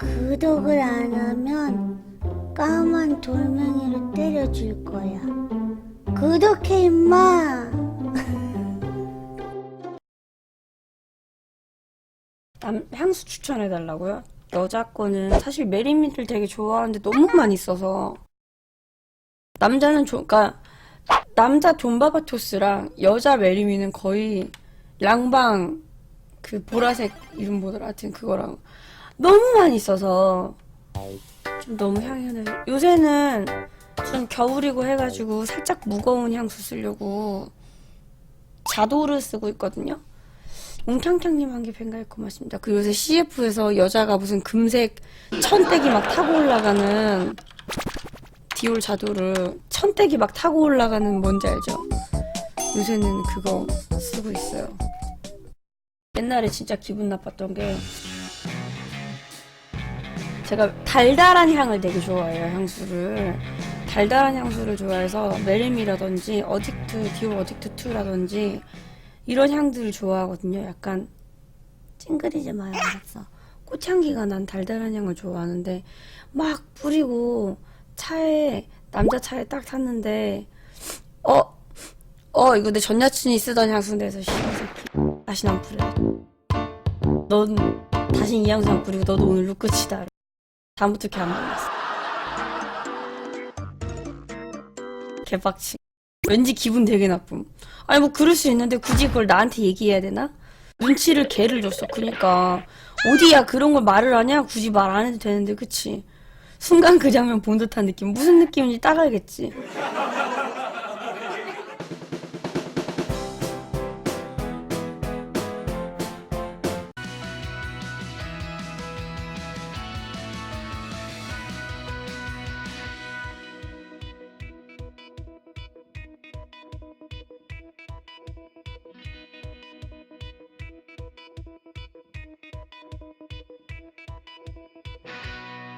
구독을 안 하면 까만 돌멩이로 때려줄 거야. 구독해 임마. 남, 향수 추천해달라고요? 여자 거는 사실 메리미를 되게 좋아하는데 너무 많이 써서 남자는 조, 그러니까 남자 존바바토스랑 여자 메리미는 거의 랑방 그 보라색 이름 뭐더라 하여튼 그거랑 너무 많이 써서 좀 너무 향이 흔해 요새는 좀 겨울이고 해가지고 살짝 무거운 향수 쓰려고 자도를 쓰고 있거든요 웅탕탕님 한게 뱅가일 고맙습니다. 그 요새 CF에서 여자가 무슨 금색 천대기 막 타고 올라가는 디올 자도를 천대기 막 타고 올라가는 뭔지 알죠? 요새는 그거 쓰고 있어요. 옛날에 진짜 기분 나빴던 게 제가 달달한 향을 되게 좋아해요, 향수를. 달달한 향수를 좋아해서 메리미라든지 어딕트, 디올 어딕트 2라든지 이런 향들을 좋아하거든요. 약간 찡그리지 마요. 알았어. 꽃향기가 난 달달한 향을 좋아하는데 막 뿌리고 차에 남자 차에 딱 탔는데 어? 어 이거 내 전 여친이 쓰던 향수인데 해서 씨발 새끼 다시 안 뿌려. 넌 다시 이 향수 안 뿌리고 너도 오늘로 끝이다. 다음부터 걔 안 만났어. 개빡치. 왠지 기분 되게 나쁨. 아니 뭐 그럴 수 있는데 굳이 그걸 나한테 얘기해야 되나? 눈치를 개를 줬어. 그니까 어디야 그런 걸 말을 하냐? 굳이 말 안 해도 되는데 그치? 순간 그 장면 본 듯한 느낌. 무슨 느낌인지 딱 알겠지. Música